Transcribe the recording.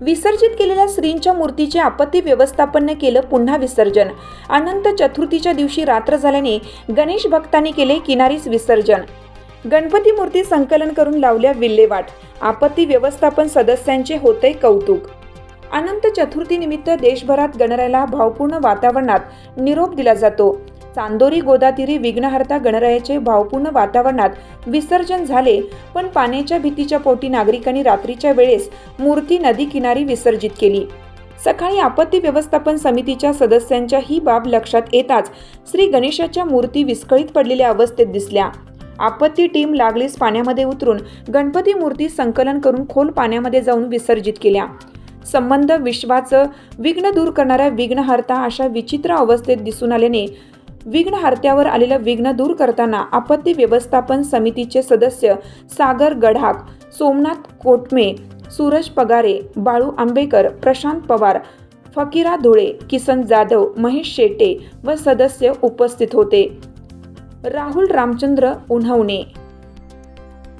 विसर्जित केलेल्या श्रींच्या मूर्तीचे आपत्ती व्यवस्थापनने केलं पुन्हा विसर्जन. अनंत चतुर्थीच्या दिवशी रात्र झाल्याने गणेश भक्तांनी केले किनारीस विसर्जन. गणपती मूर्ती संकलन करून लावल्या विल्हेवाट. आपत्ती व्यवस्थापन सदस्यांचे होते कौतुक. अनंत चतुर्थीनिमित्त देशभरात गणरायाला भावपूर्ण वातावरणात निरोप दिला जातो. चांदोरी गोदातीरी विघ्नहर्ता गणरायाचे भावपूर्ण वातावरणात विसर्जन झाले पण पाण्याच्या भीतीच्या पोटी नागरिकांनी रात्रीच्या वेळेस मूर्ती नदी किनारी विसर्जित केली. सकाळी आपत्ती व्यवस्थापन समितीच्या सदस्यांच्या ही बाब लक्षात येताच श्री गणेशाच्या मूर्ती विस्कळीत पडलेल्या अवस्थेत दिसल्या. आपत्ती टीम लागलीच पाण्यामध्ये उतरून गणपती मूर्ती संकलन करून खोल पाण्यामध्ये जाऊन विसर्जित केल्या. संबंध विश्वाचं विघ्न दूर करणाऱ्या विघ्नहर्ता अशा विचित्र अवस्थेत दिसून आल्याने विघ्नहर्त्यावर आलेलं विघ्न दूर करताना आपत्ती व्यवस्थापन समितीचे सदस्य सागर गढाक सोमनाथ कोटमे सूरज पगारे बाळू आंबेकर प्रशांत पवार फकीरा धुळे किसन जाधव महेश शेटे व सदस्य उपस्थित होते. राहुल रामचंद्र उन्हवणे.